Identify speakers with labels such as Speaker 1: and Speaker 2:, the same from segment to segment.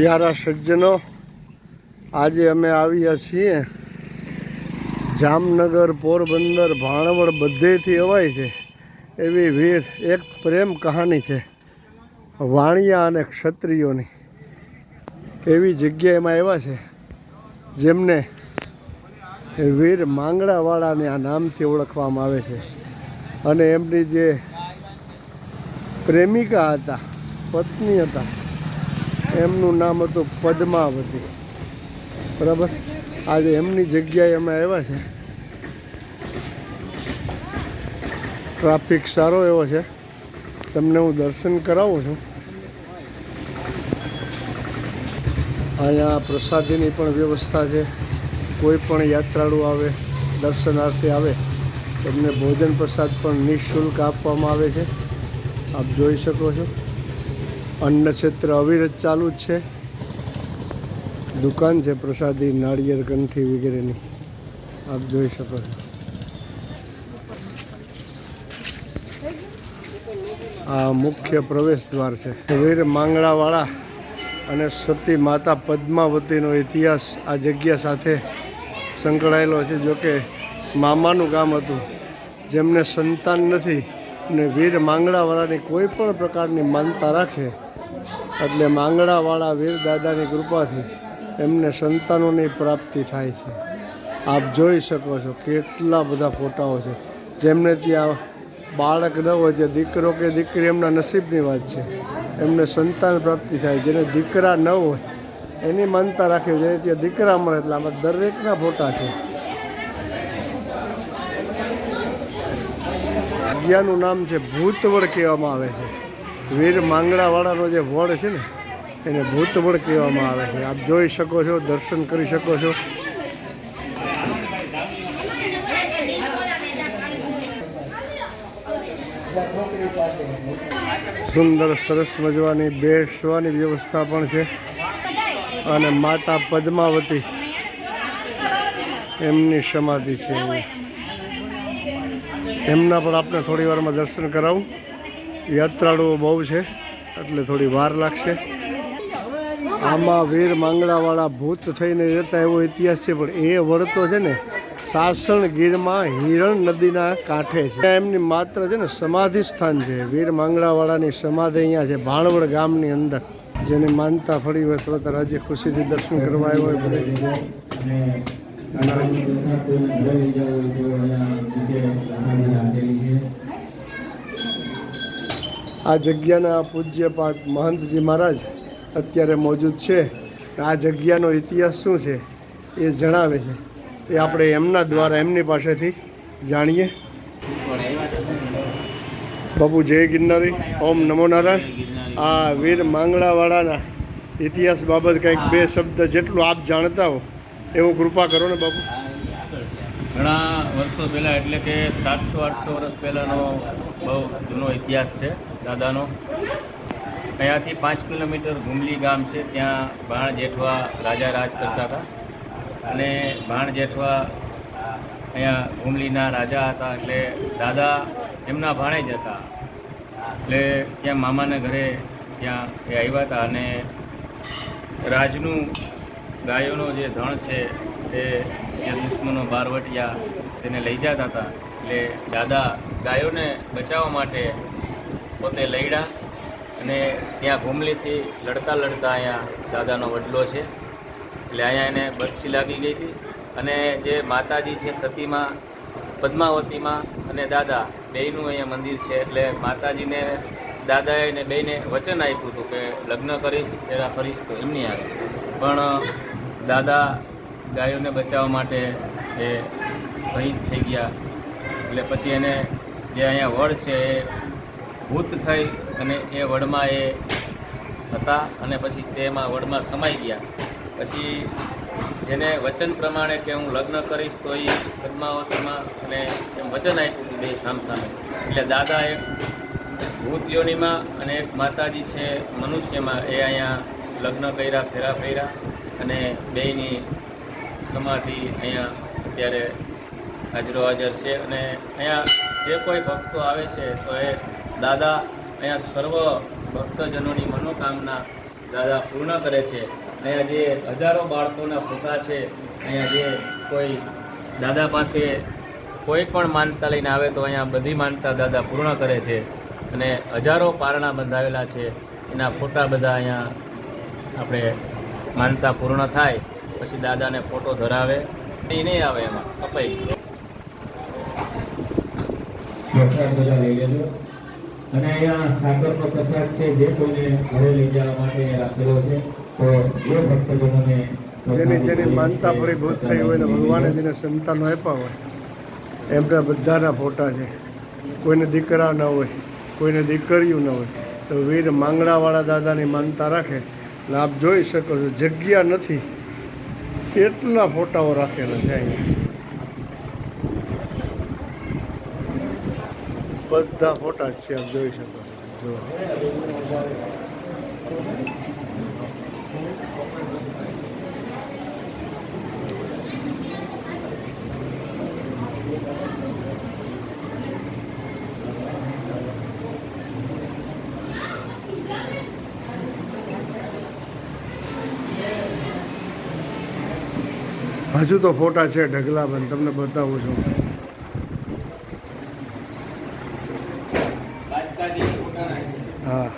Speaker 1: પ્યારા સજ્જનો, આજે અમે આવ્યા છીએ જામનગર પોરબંદર, ભાણવડ બધેથી અવાય છે. એવી વીર, એક પ્રેમ કહાની છે, વાણિયા અને ક્ષત્રિયોની. એવી જગ્યા એમાં એવા છે, જેમને વીર માંગડાવાળાને આ નામથી ઓળખવામાં આવે છે. અને એમની જે પ્રેમિકા હતા, પત્ની હતા એમનું નામ હતું પદ્માવતી. બરાબર? આજે એમની જગ્યાએ અમે આવ્યા છે. ટ્રાફિક સારો એવો છે. તમને હું દર્શન કરાવું છું. અહીંયા પ્રસાદીની પણ વ્યવસ્થા છે. કોઈ પણ યાત્રાળુ આવે, દર્શનાર્થી આવે, તેમને ભોજન પ્રસાદ પણ નિઃશુલ્ક આપવામાં આવે છે. આપ જોઈ શકો છો. અન્ન ક્ષેત્ર અવિરત ચાલુ જ છે. દુકાન છે પ્રસાદી, નાળિયેર કંઠી વગેરેની. આપ જોઈ શકો છો. આ મુખ્ય પ્રવેશ દ્વાર છે. વીર માંગણાવાળા અને સતી માતા પદ્માવતીનો ઇતિહાસ આ જગ્યા સાથે સંકળાયેલો છે. જોકે મામાનું ગામ હતું. જેમને સંતાન નથી ને વીર માંગડાવાળાની કોઈ પણ પ્રકારની માનતા રાખે, એટલે માંગડાવાળા વીર દાદાની કૃપાથી એમને સંતાનોની પ્રાપ્તિ થાય છે. આપ જોઈ શકો છો કેટલા બધા ફોટાઓ છે. જેમને ત્યાં બાળક ન હોય તે દીકરો કે દીકરી એમના નસીબની વાત છે. એમને સંતાન પ્રાપ્તિ થાય. જેને દીકરા ન હોય, એની માનતા રાખે. જેને ત્યાં દીકરા મળે, એટલે આમાં દરેકના ફોટા છે. જગ્યાનું નામ છે ભૂતવડ કહેવામાં આવે છે. વીર માંગડાવાળાનો જે વડ છે ને, એને ભૂતવડ કહેવામાં આવે છે. આપ જોઈ શકો છો, દર્શન કરી શકો છો. સુંદર, સરસ મજવાની બેસવાની વ્યવસ્થા પણ છે. અને માતા પદ્માવતી, એમની સમાધિ છે. એમના પણ આપણે થોડી વારમાં દર્શન કરાવું. યાત્રાળુઓ બહુ છે, એટલે થોડી વાર લાગશે. આમાં વીર માંગડાવાળા ભૂત થઈને રહેતા એવો ઇતિહાસ છે, પણ એ વળતો છે ને, સાસણ ગીરમાં હિરણ નદીના કાંઠે છે. એમની માત્ર છે ને, સમાધિ સ્થાન છે. વીર માંગડાવાળાની સમાધિ અહીંયા છે, ભાણવડ ગામની અંદર. જેની માનતા ફરી તો આજે ખુશીથી દર્શન કરવા આવ્યો હોય બધા. આ જગ્યાના પૂજ્યપાદ મહંતજી મહારાજ અત્યારે મોજૂદ છે. આ જગ્યાનો ઇતિહાસ શું છે એ જણાવે છે. એ આપણે એમના દ્વારા એમની પાસેથી જાણીએ. બાપુ જય ગિરનારી, ઓમ નમો નારાયણ. આ વીર માંગડાવાળાના ઇતિહાસ બાબત કંઈક બે શબ્દ જેટલું આપ જાણતા હો. એવું કૃપા કરો ને બાપુ.
Speaker 2: ઘણા વર્ષો પહેલાં એટલે કે સાતસો, આઠસો વર્ષ પહેલાંનો બહુ જૂનો ઇતિહાસ છે દાદાનો. અહીંયાથી પાંચ કિલોમીટર ગુમલી ગામ છે, ત્યાં ભાણ જેઠવા રાજા રાજ કરતા હતા. અને ભાણ જેઠવા અહીંયા ગુમલીના રાજા હતા, એટલે દાદા એમના ભાણે જ હતા. એટલે ત્યાં મામાના ઘરે ત્યાં એ આવ્યા હતા અને રાજનું ગાયોનો જે ધણ છે તે ત્યાં દુશ્મનો બારવટિયા તેને લઈ જતા હતા. એટલે દાદા ગાયોને બચાવવા માટે પોતે લઈડ્યા અને ત્યાં ઘૂમલીથી લડતા લડતા અહીંયા દાદાનો વડલો છે. એટલે અહીંયા એને બરછી લાગી ગઈ હતી. અને જે માતાજી છે સતીમાં, પદ્માવતીમાં અને દાદા બેયનું અહીંયા મંદિર છે. એટલે માતાજીને, દાદાએ ને બેયને વચન આપ્યું હતું કે લગ્ન કરીશ એના કરીશ તો એમની આવે પણ દાદા ગાયોને બચાવવા માટે એ શહીદ થઈ ગયા. એટલે પછી એને જે અહીંયા વડ છે એ ભૂત થઈ અને એ વડમાં એ હતા અને પછી તેમાં વડમાં સમાઈ ગયા. પછી જેને વચન પ્રમાણે કે હું લગ્ન કરીશ તો એ પદ્માવતીમાં અને એમ વચન આપ્યું હતું બે સામસામે. એટલે દાદા એક ભૂત યોનિમાં અને એક માતાજી છે મનુષ્યમાં એ અહીંયા લગ્ન કર્યા, ફેરા ફેર્યા અને બેયની સમાધિ અહીંયા અત્યારે હાજરો હાજર છે અને અહીંયા જે કોઈ ભક્તો આવે છે, તો એ દાદા અહીંયા સર્વ ભક્તજનોની મનોકામના દાદા પૂર્ણ કરે છે. અહીંયા જે હજારો બાળકોના ફોટા છે, અહીંયા જે કોઈ દાદા પાસે કોઈ પણ માનતા લઈને આવે, તો અહીંયા બધી માનતા દાદા પૂર્ણ કરે છે. અને હજારો પારણા બંધાવેલા છે. એના ફોટા બધા અહીંયા આપણે માનતા પૂર્ણ થાય પછી દાદાને ફોટો ધરાવે. એ નહીં આવે એમાં કપાઈ
Speaker 3: લેજો. અને અહીંયા સાકરનો પ્રસાદ છે જે કોઈને ઘરે લઈ જવા માટે રાખેલો છે તો એ ભક્તજનોને
Speaker 1: જેની જેની માનતા ફળીભૂત થઈ હોય ને ભગવાને જેને સંતાનો આપ્યા હોય એમના બધાના ફોટા છે. કોઈને દીકરા ન હોય કોઈને દીકરીઓ ન હોય તો વીર માંગણાવાળા દાદાની માનતા રાખે. એટલે આપ જોઈ શકો છો, જગ્યા નથી. કેટલા ફોટાઓ રાખેલા છે અહીંયા. બધા ફોટા છે, આપ જોઈ શકો છો. જો હજુ તો ફોટા છે ઢગલાબંધ તમને બતાવું છું. હા.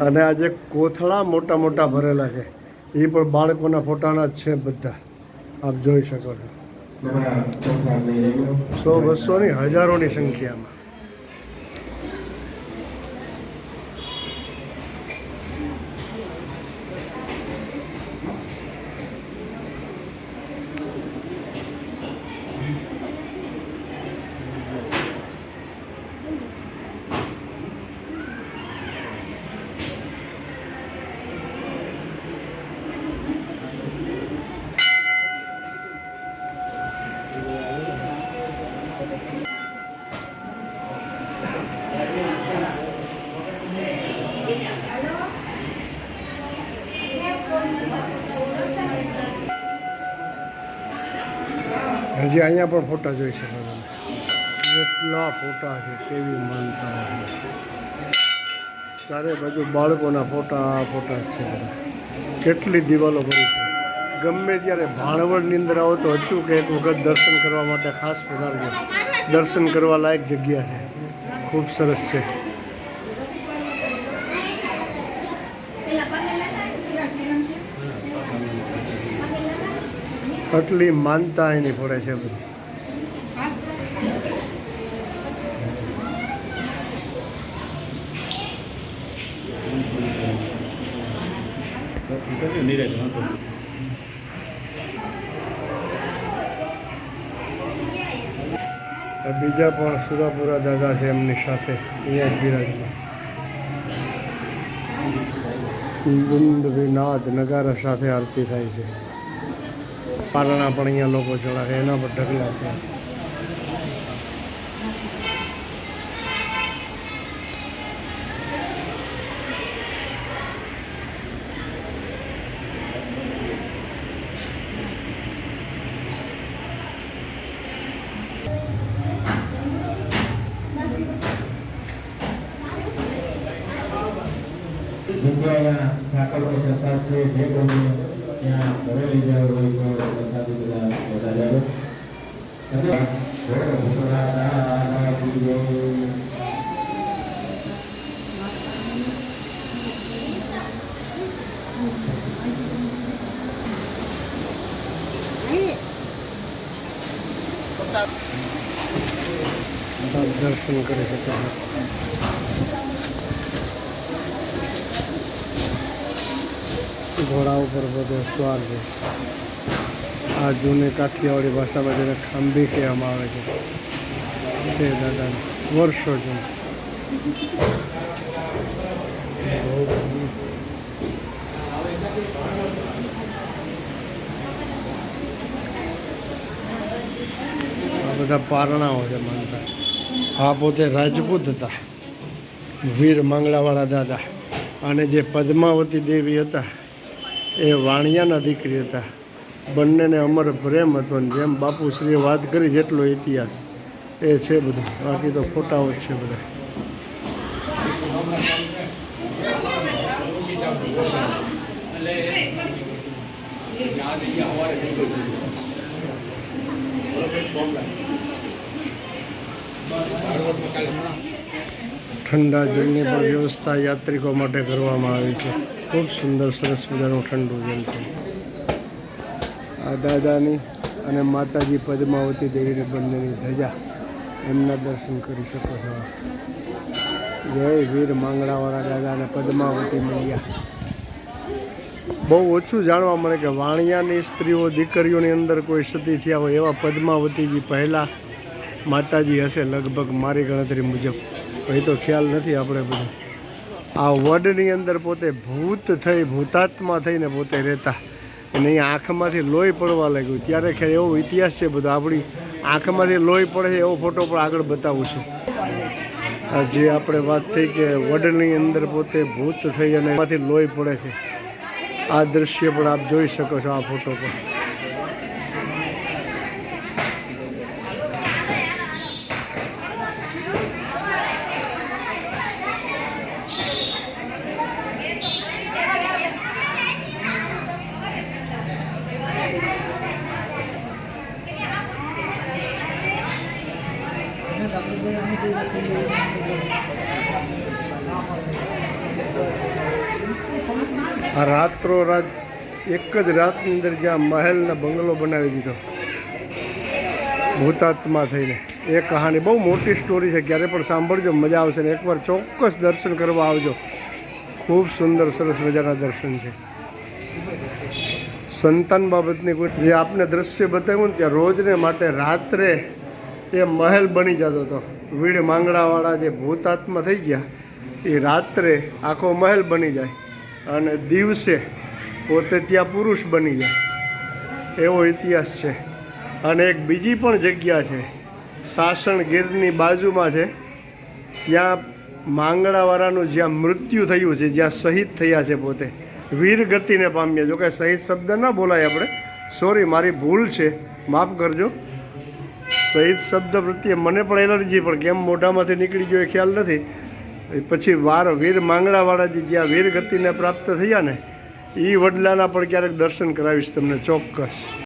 Speaker 1: અને આ જે કોથળા મોટા મોટા ભરેલા છે એ પણ બાળકોના ફોટાના જ છે બધા. આપ જોઈ શકો છો. સો બસોની હજારોની સંખ્યામાં. હજી અહીંયા પણ ફોટા જોઈ શકો તમે કેટલા ફોટા છે, કેવી માનતા ચારે બાજુ બાળકોના ફોટા ફોટા છે કેટલી દિવાલો ભરી છે. ગમે ત્યારે ભાણવડની અંદર આવો તો અચૂક એક વખત દર્શન કરવા માટે ખાસ પધારજો. દર્શન કરવા લાયક જગ્યા છે. ખૂબ સરસ છે. આટલી માનતા એની પડે છે બધી. બીજા પણ સુરાપુરા દાદા છે એમની સાથે, અહીંયા બિરાજમાં નાદ નગારા સાથે આરતી થાય છે. પારણા પણ અહીંયા લોકો ચડાવે એના પર ઢગલા છે
Speaker 3: જગ્યાએ સાકરનો પ્રસાદ છે જે કોઈને ત્યાં ઘરે લઈ જવા હોય તો પ્રસાદ બધા બધા લેજો અને ઘોડો ભૂતળા તારા પૂજો
Speaker 1: બધા દર્શન કરી શકે છે ઘોડા ઉપર બધે સ્વાર છે. આ જૂની કાઠિયાવાડી ભાષામાં જેને ખાંભી કહેવામાં આવે છે. તે દાદા વર્ષો જૂન. આ બધા પારણાઓ છે માનતા આ પોતે રાજપૂત હતા. વીર મંગળાવાળા દાદા. અને જે પદ્માવતી દેવી હતા એ વાણિયાના દીકરી હતા. બંનેને અમર પ્રેમ હતો ને જેમ બાપુશ્રીએ વાત કરી જેટલો ઇતિહાસ. એ છે બધું. બાકી તો ફોટાઓ જ છે બધા. ઠંડા જળની પણ વ્યવસ્થા યાત્રિકો માટે કરવામાં આવી છે. ખૂબ સુંદર, સરસ મજાનું ઠંડુ જેમ છે. આ દાદાની અને માતાજી પદ્માવતી દેવીની બંનેની ધજા એમના દર્શન કરી શકો છો. જય વીર માંગડાવાળા દાદા અને પદ્માવતી મૈયા. બહુ ઓછું જાણવા મળે કે વાણિયાની સ્ત્રીઓ દીકરીઓની અંદર કોઈ સતી થયા હોય એવા પદ્માવતીજી પહેલાં માતાજી હશે લગભગ મારી ગણતરી મુજબ. એ તો ખ્યાલ નથી આપણે બધું. આ વડની અંદર પોતે ભૂત થઈ, ભૂતાત્મા થઈને પોતે રહેતા. અને અહીંયા આંખમાંથી લોહી પડવા લાગ્યું. ત્યારે ખેર એવો ઇતિહાસ છે બધો. આપણી આંખમાંથી લોહી પડે છે એવો ફોટો પણ આગળ બતાવું છું. આ જે આપણે વાત થઈ કે વડની અંદર પોતે ભૂત થઈ અને એમાંથી લોહી પડે છે. આ દ્રશ્ય પણ આપ જોઈ શકો છો, આ ફોટો પર આ રાત્રો રાત એક જ રાતની અંદર જ્યાં મહેલને બંગલો બનાવી દીધો. ભૂતાત્મા થઈને. એ કહાની બહુ મોટી સ્ટોરી છે, ક્યારે પણ સાંભળજો, મજા આવશે ને એકવાર ચોક્કસ દર્શન કરવા આવજો. ખૂબ સુંદર, સરસ મજાના દર્શન છે. સંતાન બાબતની કોઈ જે આપને દ્રશ્ય બતાવ્યું ને, ત્યાં રોજને માટે રાત્રે એ મહેલ બની જતો હતો. વીડ માંગડાવાળા જે ભૂતાત્મા થઈ ગયા, એ રાત્રે આખો મહેલ બની જાય અને દિવસે પોતે ત્યાં પુરુષ બની જાય. એવો ઇતિહાસ છે. અને એક બીજી પણ જગ્યા છે, સાસણ ગીરની બાજુમાં છે. ત્યાં માંગડાવાળાનું જ્યાં મૃત્યુ થયું છે, જ્યાં શહીદ થયા છે પોતે. વીર ગતિને પામ્યા જો કે શહીદ શબ્દ ન બોલાય આપણે. સોરી મારી ભૂલ છે. માફ કરજો. શહીદ શબ્દ પ્રત્યે મને પણ એલર્જી પણ કેમ મોઢામાંથી નીકળી ગયો એ ખ્યાલ નથી. પછી વાર વીર માંગડાવાળા જે જ્યાં વીર ગતિને પ્રાપ્ત થયા ને એ વડલાના પણ ક્યારેક દર્શન કરાવીશ તમને ચોક્કસ.